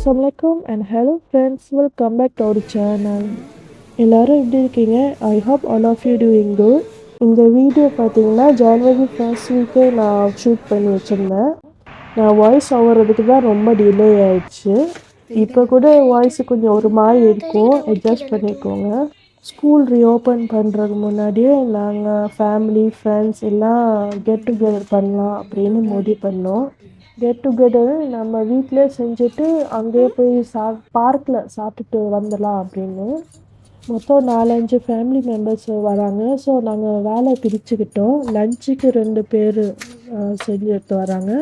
அஸ்ஸலாமலைக்கும் and hello friends welcome back to our channel எல்லோரும் எப்படி இருக்கீங்க? I hope all of you doing good இந்த video பார்த்தீங்கன்னா ஜனவரி ஃபர்ஸ்ட் வீக்கு நான் ஷூட் பண்ணி வச்சுருந்தேன். நான் வாய்ஸ் ஆகிறதுக்கு தான் ரொம்ப டிலே ஆயிடுச்சு. இப்போ கூட வாய்ஸ் கொஞ்சம் ஒரு மாதிரி இருக்கும். அட்ஜஸ்ட் பண்ணிக்கோங்க. ஸ்கூல் ரீஓப்பன் பண்ணுறதுக்கு முன்னாடியே நாங்கள் ஃபேமிலி ஃப்ரெண்ட்ஸ் எல்லாம் கெட் டுகெதர் பண்ணலாம் அப்படின்னு முடிவு பண்ணோம். கெட் டுகெதர் நம்ம வீட்டிலே செஞ்சுட்டு அங்கேயே போய் சா பார்க்கில் சாப்பிட்டுட்டு வந்துடலாம் அப்படின்னு. மொத்தம் நாலஞ்சு ஃபேமிலி மெம்பர்ஸ் வராங்க. ஸோ நாங்கள் வேலை பிரிச்சுக்கிட்டோம். லஞ்சுக்கு ரெண்டு பேர் செஞ்சு எடுத்து வராங்க.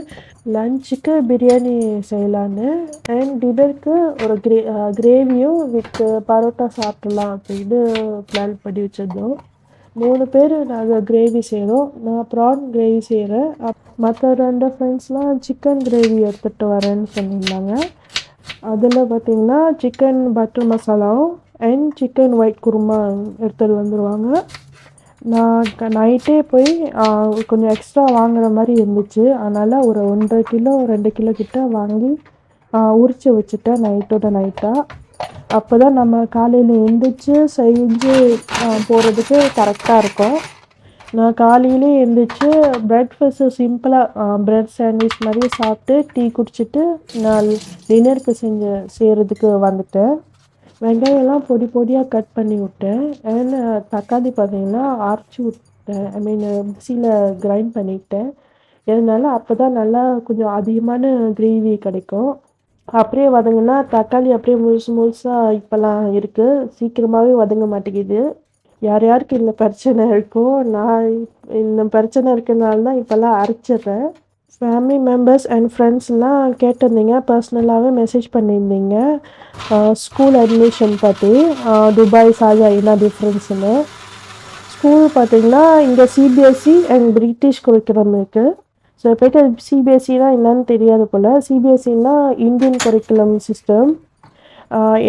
லஞ்சுக்கு பிரியாணி செய்யலான்னு அண்ட் டின்னருக்கு ஒரு கிரே கிரேவியும் வித் பரோட்டா சாப்பிட்லாம் அப்படின்னு பிளான் பண்ணி வச்சுருந்தோம். மூணு பேர் நாங்கள் கிரேவி செய்கிறோம் நான் ப்ரான் கிரேவி செய்கிறேன் அப் மற்ற ரெண்டு ஃப்ரெண்ட்ஸ்லாம் சிக்கன் கிரேவி எடுத்துகிட்டு வரேன்னு சொல்லியிருந்தாங்க. அதில் பார்த்திங்கன்னா சிக்கன் பட்டர் மசாலாவும் அண்ட் சிக்கன் ஒயிட் குருமா எடுத்துகிட்டு வந்துடுவாங்க நான் நைட்டே போய் கொஞ்சம் எக்ஸ்ட்ரா வாங்குகிற மாதிரி இருந்துச்சு. அதனால் ஒரு ஒன்றரை கிலோ ரெண்டு கிலோ கிட்ட வாங்கி உரித்து வச்சுட்டேன் நைட்டோட நைட்டாக அப்போ தான் நம்ம காலையில் எழுந்திரிச்சு செஞ்சு போகிறதுக்கு கரெக்டாக இருக்கும். நான் காலையிலே எழுந்திரிச்சு பிரேக்ஃபாஸ்ட்டு சிம்பிளாக ப்ரெட் சாண்ட்விச் மாதிரி சாப்பிட்டு டீ குடிச்சிட்டு நான் டின்னருக்கு செஞ்சு செய்கிறதுக்கு வந்துட்டேன். வெங்காயம்லாம் பொடி பொடியாக கட் பண்ணி விட்டேன். அண்ட் தக்காளி பார்த்தீங்கன்னா அரைச்சி விட்டேன். ஐ மீன் மிக்சியில் கிரைண்ட் பண்ணிக்கிட்டேன் இதனால் அப்போ தான் நல்லா கொஞ்சம் அதிகமான கிரேவி கிடைக்கும். அப்படியே வதங்கினா தக்காளி அப்படியே முழுசு முழுசாக இப்போல்லாம் இருக்குது சீக்கிரமாகவே வதங்க மாட்டேங்குது. யார் யாருக்கு இந்த பிரச்சனை இருக்கோ நான் இந்த பிரச்சனை இருக்கிறனால தான் இப்போல்லாம் அரைச்சிடுறேன். ஃபேமிலி மெம்பர்ஸ் அண்ட் ஃப்ரெண்ட்ஸ்லாம் கேட்டிருந்தீங்க பர்சனலாகவே மெசேஜ் பண்ணியிருந்தீங்க. ஸ்கூல் அட்மிஷன் பற்றி துபாய் சாஜா என்ன டிஃப்ரென்ஸ்னு ஸ்கூல் பார்த்திங்கன்னா இங்கே CBSE and British curriculum so போயிட்டு சிபிஎஸ்சினா என்னன்னு தெரியாது போல். சிபிஎஸ்சின்னா இந்தியன் கரிக்குலம் சிஸ்டம்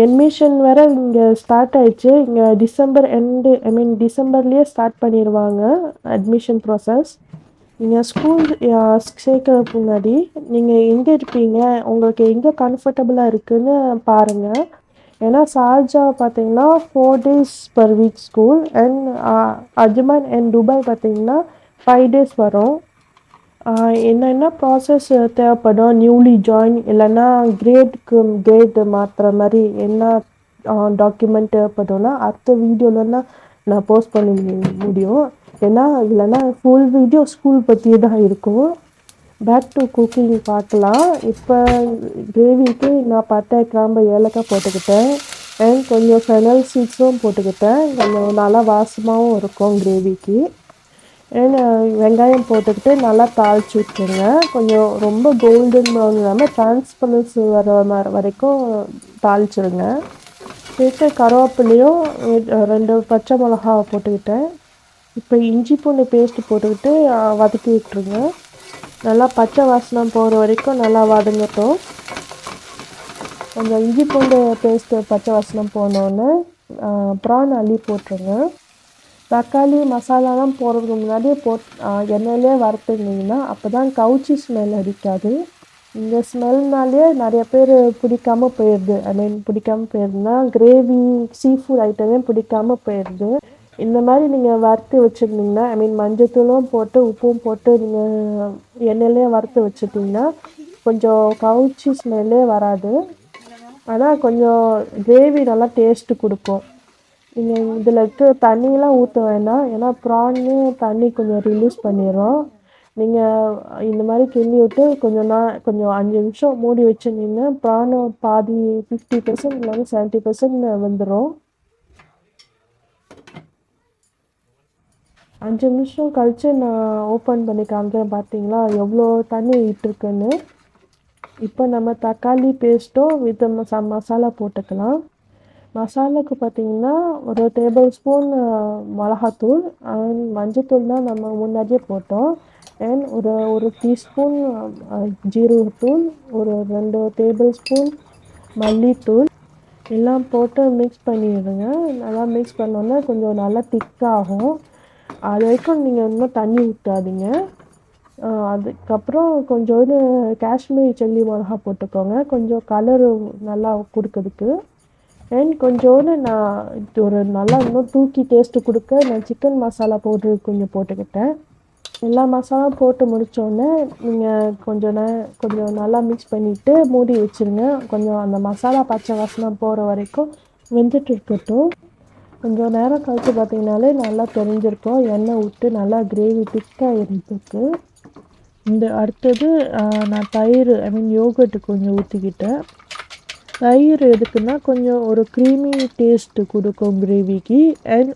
அட்மிஷன் வேறு இங்கே ஸ்டார்ட் ஆயிடுச்சு. இங்கே டிசம்பர் எண்டு ஐ மீன் டிசம்பர்லேயே ஸ்டார்ட் பண்ணிடுவாங்க அட்மிஷன் ப்ராசஸ் நீங்கள் ஸ்கூல் சேர்க்கறதுக்கு முன்னாடி நீங்கள் எங்கே இருப்பீங்க? உங்களுக்கு எங்கே கம்ஃபர்டபுளாக இருக்குதுன்னு பாருங்கள் ஏன்னா சார்ஜா பார்த்தீங்கன்னா four days per week school and Ajman and Dubai பார்த்தீங்கன்னா ஃபைவ் டேஸ் வரும். என்னென்ன ப்ராசஸ் தேவைப்படும் நியூலி ஜாயின் இல்லைன்னா கிரேடுக்கு கிரேடு மாற்றுற மாதிரி என்ன டாக்குமெண்ட் தேவைப்படும்னா அடுத்த வீடியோலன்னா நான் போஸ்ட் பண்ணி முடியும். ஏன்னா இல்லைன்னா ஃபுல் வீடியோ ஸ்கூல் பற்றி தான் இருக்கும். பேக் டு குக்கிங் பார்க்கலாம். இப்போ கிரேவிக்கு நான் பட்டை கிராம்பு ஏலக்காய் போட்டுக்கிட்டேன். அண்ட் கொஞ்சம் ஃபெனல் சீட்ஸும் போட்டுக்கிட்டேன். கொஞ்சம் நல்லா வாசமாகவும் இருக்கும் கிரேவிக்கு Uh, வெங்காயம் போட்டுக்கிட்டு நல்லா தாளிச்சு விட்டுருங்க. கொஞ்சம் ரொம்ப கோல்டன் ப்ரௌன் இல்லாமல் டிரான்ஸ்பரன்ஸ் வர மாதிரி வரைக்கும் தாளிச்சிருங்க. சேர்த்து கருவேப்பிலையும் ரெண்டு பச்சை மிளகா போட்டுக்கிட்டேன். இப்போ இஞ்சி பூண்டு பேஸ்ட்டு போட்டுக்கிட்டு வதக்கி விட்டுருங்க. நல்லா பச்சை வாசனம் போகிற வரைக்கும் நல்லா வதங்கட்டும். கொஞ்சம் இஞ்சி பூண்டு பேஸ்ட்டு பச்சை வாசனம் போனோடனே ப்ரான் அள்ளி போட்டுருங்க. தக்காளி மசாலாலாம் போடுறதுக்கு முன்னாடியே போட் எண்ணெயிலே வறுத்துருந்தீங்கன்னா அப்போ தான் கவுச்சி ஸ்மெல் அடிக்காது. இந்த ஸ்மெல்னாலே நிறைய பேர் பிடிக்காம போயிடுது ஐ மீன் பிடிக்காம போயிடுதுன்னா கிரேவி சீ ஃபுட் ஐட்டமே பிடிக்காமல் போயிடுது இந்த மாதிரி நீங்கள் வறுத்து வச்சுருந்தீங்கன்னா ஐ மீன் மஞ்சத்தூளும் போட்டு உப்பும் போட்டு நீங்கள் எண்ணெயிலே வறுத்து வச்சுட்டிங்கன்னா கொஞ்சம் கவுச்சி ஸ்மெல்லே வராது. ஆனால் கொஞ்சம் கிரேவி நல்லா டேஸ்ட்டு கொடுக்கும். நீங்கள் இதில் இருக்க தண்ணியெலாம் ஊற்ற வேண்டாம். ஏன்னா ப்ரான்னு தண்ணி கொஞ்சம் ரிலீஸ் பண்ணிடும் நீங்கள் இந்த மாதிரி கிண்டி விட்டு கொஞ்சம் நான் கொஞ்சம் அஞ்சு நிமிஷம் மூடி வச்சுருந்தீங்கன்னா ப்ரானு பாதி ஃபிஃப்டி பர்சன்ட் இல்லைன்னா செவன்ட்டி பர்சன்ட் வந்துடும் அஞ்சு நிமிஷம் கழித்து நான் ஓப்பன் பண்ணி காமிக்கிறேன். பார்த்தீங்களா எவ்வளோ தண்ணி விட்டுருக்குன்னு இப்போ நம்ம தக்காளி பேஸ்ட்டும் வித் மசா மசாலா போட்டுக்கலாம். மசாலாவுக்கு பார்த்தீங்கன்னா ஒரு டேபிள் ஸ்பூன் மிளகாத்தூள் அண்ட் மஞ்சத்தூள் தான் நம்ம முன்னாடியே போட்டோம். அண்ட் ஒரு ஒரு டீஸ்பூன் ஜீரகத்தூள் ஒரு ரெண்டு டேபிள் ஸ்பூன் மல்லித்தூள். எல்லாம் போட்டு மிக்ஸ் பண்ணிடுங்க. நல்லா மிக்ஸ் பண்ணோன்னே கொஞ்சம் நல்லா திக்காகும் அது வரைக்கும் நீங்கள் இன்னும் தண்ணி ஊற்றாதீங்க அதுக்கப்புறம் கொஞ்சோண்டு காஷ்மீரி சில்லி மிளகா போட்டுக்கோங்க. கொஞ்சம் கலரு நல்லா கொடுக்கறதுக்கு. அண்ட் கொஞ்சோண்டு நான் இது ஒரு நல்லா இன்னும் தூக்கி டேஸ்ட்டு கொடுக்க நான் சிக்கன் மசாலா பவுட்ரு கொஞ்சம் போட்டுக்கிட்டேன். எல்லா மசாலாவும் போட்டு முடித்தோடனே நீங்கள் கொஞ்சம் நே கொஞ்சம் நல்லா மிக்ஸ் பண்ணிவிட்டு மூடி வச்சுருங்க. கொஞ்சம் அந்த மசாலா பச்சை வாசனை போகிற வரைக்கும் வெந்துட்டு இருக்கட்டும். கொஞ்சம் நேரம் கழித்து பார்த்தீங்கனாலே நல்லா தெரிஞ்சிருக்கும். எண்ணெய் விட்டு நல்லா கிரேவி திக்காக இருந்துருக்கு. இந்த அடுத்தது நான் தயிர் ஐ மீன் யோகர்ட்டு கொஞ்சம் ஊற்றிக்கிட்டேன் தயிர் எதுக்குன்னா கொஞ்சம் ஒரு க்ரீமி டேஸ்ட்டு கொடுக்கும் கிரேவிக்கு அண்ட்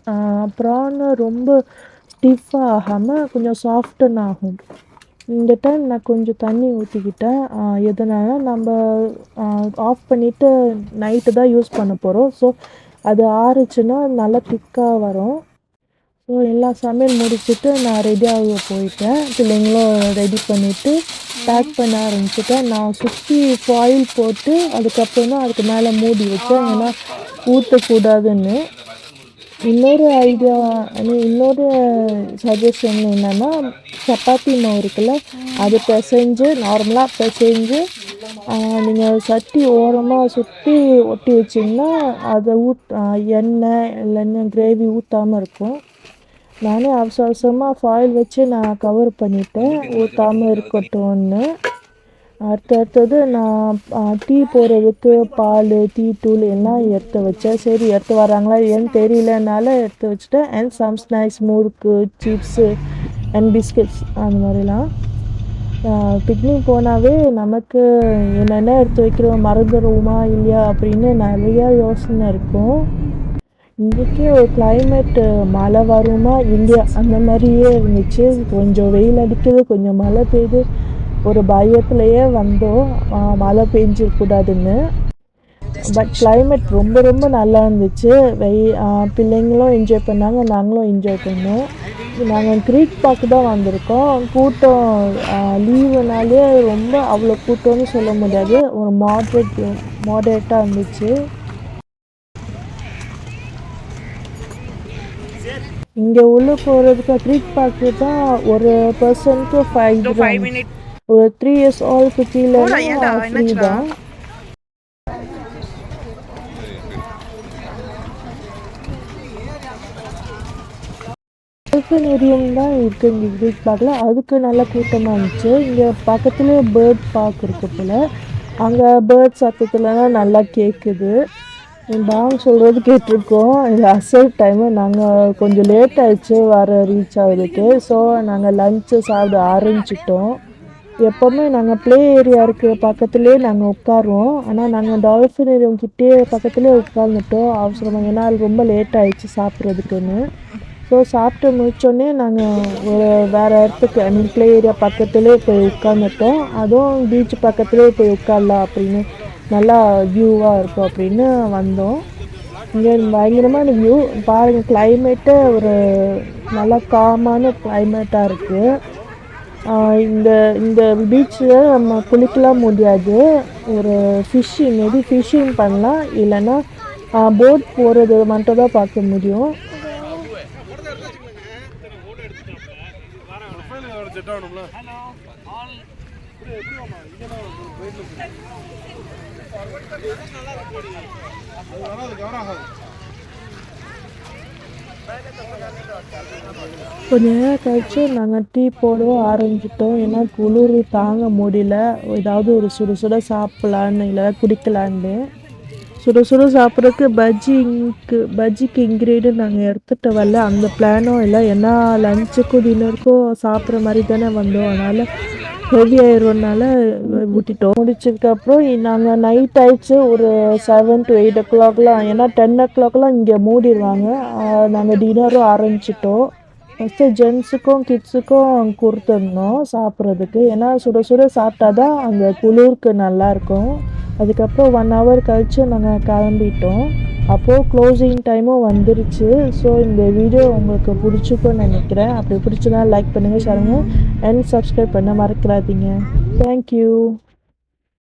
ப்ரான்னு ரொம்ப ஸ்டிஃபாக ஆகாமல் கொஞ்சம் சாஃப்டன் ஆகும். இந்த டைம் நான் கொஞ்சம் தண்ணி ஊற்றிக்கிட்டேன் எதனால? நம்ம ஆஃப் பண்ணிவிட்டு நைட்டு தான் யூஸ் பண்ண போகிறோம் ஸோ அது ஆறுச்சுன்னா நல்லா திக்காக வரும். ஸோ எல்லா சமையல் முடிச்சுட்டு நான் ரெடியாக போயிட்டேன். பிள்ளைங்களும் ரெடி பண்ணிவிட்டு பேக் பண்ண ஆரம்பிச்சிட்டேன். நான் சுற்றி ஃபாயில் போட்டு அதுக்கப்புறம் தான் அதுக்கு மேலே மூடி வச்சேன். ஏன்னா ஊற்றக்கூடாதுன்னு இன்னொரு ஐடியா இன்னொரு சஜஷன் என்னென்னா சப்பாத்தி மாவு இருக்குல்ல அது பிசைஞ்சு நார்மலாக பிசைஞ்சு நீங்கள் சட்டி ஓரமாக சுற்றி ஒட்டி வச்சிங்கன்னா அதை ஊட் எண்ணெய் இல்லைன்னா கிரேவி ஊற்றாமல் இருக்கும். நானே அவசர அவசரமாக ஃபாயில் வச்சு நான் கவர் பண்ணிட்டேன். ஊற்றாமல் இருக்கட்டும்னு. அடுத்து அடுத்தது நான் டீ போடுறதுக்கு பால் டீ தூள் எல்லாம் எடுத்து வச்சேன். சரி எடுத்து வராங்களா ஏன்னு தெரியலனால எடுத்து வச்சுட்டேன். அண்ட் சம் ஸ்நாக்ஸ் முறுக்கு சிப்ஸு அண்ட் பிஸ்கட்ஸ் அந்த மாதிரிலாம். பிக்னிக் போனாவே நமக்கு என்னென்ன எடுத்து வைக்கிறோம்? மறந்துடுவோமா? இல்லையா? அப்படின்னு நிறையா யோசனை இருக்கும். இன்றைக்கி ஒரு கிளைமேட்டு மழை வருமா இல்லையா அந்த மாதிரியே இருந்துச்சு. கொஞ்சம் வெயில் அடிக்குது கொஞ்சம் மழை பெய்யுது. ஒரு பயத்துலையே வந்தோம். மழை பெஞ்சிடக்கூடாதுன்னு பட் கிளைமேட் ரொம்ப ரொம்ப நல்லா இருந்துச்சு. வெய் பிள்ளைங்களும் என்ஜாய் பண்ணாங்க நாங்களும் என்ஜாய் பண்ணோம். நாங்கள் க்ரீக் பார்க்கு தான் வந்திருக்கோம். கூட்டம் லீவுனாலே ரொம்ப அவ்வளோ கூட்டம்னு சொல்ல முடியாது. ஒரு மாட்ரேட் மாடரேட்டாக இருந்துச்சு. இங்கே உள்ளே போகிறதுக்கு க்ரீக் பார்க்கு தான் ஒரு பர்சனுக்கு ஃபைவ் ஒரு த்ரீ இயர்ஸ் ஆல்க்கு கீழே ஃப்ரீ தான் ஏரியம் தான். இருக்குது இங்கே க்ரீக் பார்க்கில். அதுக்கு நல்ல கூட்டமாக இருந்துச்சு. இங்கே பக்கத்துலேயே பேர்ட் பார்க் இருக்கு போல். அங்கே பேர்ட் சத்தத்துலலாம் நல்லா கேட்குது டாங் சொல்கிறது கேட்டிருக்கோம். இது அசல் டைமு நாங்கள் கொஞ்சம் லேட் ஆகிடுச்சு வர ரீச் ஆகுறதுக்கு. ஸோ நாங்கள் லஞ்சு சாப்பிட ஆரம்பிச்சிட்டோம். எப்போவுமே நாங்கள் ப்ளே ஏரியா இருக்கிற பக்கத்துலேயே நாங்கள் உட்காருவோம். ஆனால் நாங்கள் டால்ஃபினரியம் கிட்டே பக்கத்துலேயே உட்காந்துட்டோம் அவசரமாக ஏன்னா அது ரொம்ப லேட் ஆகிடுச்சு சாப்பிட்றதுக்குன்னு. ஸோ சாப்பிட்டு முடிச்சோடனே நாங்கள் ஒரு வேறு இடத்துக்கு ஐ மீன் ப்ளே ஏரியா பக்கத்துலேயே போய் உட்காந்துட்டோம் அதுவும் பீச் பக்கத்துலேயே போய் உட்காரலாம் அப்படின்னு நல்லா வியூவாக இருக்கும் அப்படின்னு வந்தோம். இங்கே பயங்கரமான வியூ பாருங்கள் கிளைமேட்டு ஒரு நல்லா காமான கிளைமேட்டாக இருக்குது இந்த இந்த பீச்சில் நம்ம குளிக்கலாம் முடியாது. ஒரு ஃபிஷ்ஷிங் மேபி ஃபிஷ்ஷிங் பண்ணலாம் இல்லைன்னா போட் போகிறது மட்டும் தான் பார்க்க முடியும். கொஞ்ச நேரம் கழிச்சு நாங்கள் டீ போடவும் ஆரம்பிச்சிட்டோம். ஏன்னா குளிர் தாங்க முடியல. ஏதாவது ஒரு சுட சுட சாப்பிட்லான்னு இல்லை குடிக்கலான்னு சுட சுட சாப்பிட்றதுக்கு பஜ்ஜிக்கு பஜ்ஜிக்கு இன்க்ரீடியன்ட் நாங்கள் எடுத்துகிட்டு வரல. அந்த பிளானும் இல்லை. ஏன்னா லஞ்சுக்கும் டின்னருக்கும் சாப்பிட்ற மாதிரி தானே வந்தோம். அதனால் ஹெவி ஆயிடுறதுனால விட்டுட்டோம். முடிச்சதுக்கப்புறம் நாங்கள் நைட் ஆயிடுச்சு. ஒரு செவன் டு எயிட் ஓ கிளாக்லாம் ஏன்னா டென் ஓ கிளாக்லாம் இங்கே மூடிடுவாங்க நாங்கள் டின்னரும் ஆரம்பிச்சிட்டோம். ஃபஸ்ட்டு ஜென்ஸுக்கும் கிட்ஸுக்கும் கொடுத்துருந்தோம் சாப்பிட்றதுக்கு. ஏன்னா சுட சுட சாப்பிட்டா தான் அங்கே குளிருக்கு நல்லாயிருக்கும் அதுக்கப்புறம் ஒன் ஹவர் கழித்து நாங்கள் கிளம்பிட்டோம். அப்போது க்ளோசிங் டைமும் வந்துருச்சு. ஸோ இந்த வீடியோ உங்களுக்கு பிடிச்சிக்கும்னு நினைக்கிறேன். அப்படி பிடிச்சதுனா லைக் பண்ணுங்கள் ஷேருங்க அண்ட் சப்ஸ்கிரைப் பண்ண மறக்கிறாதீங்க தேங்க்யூ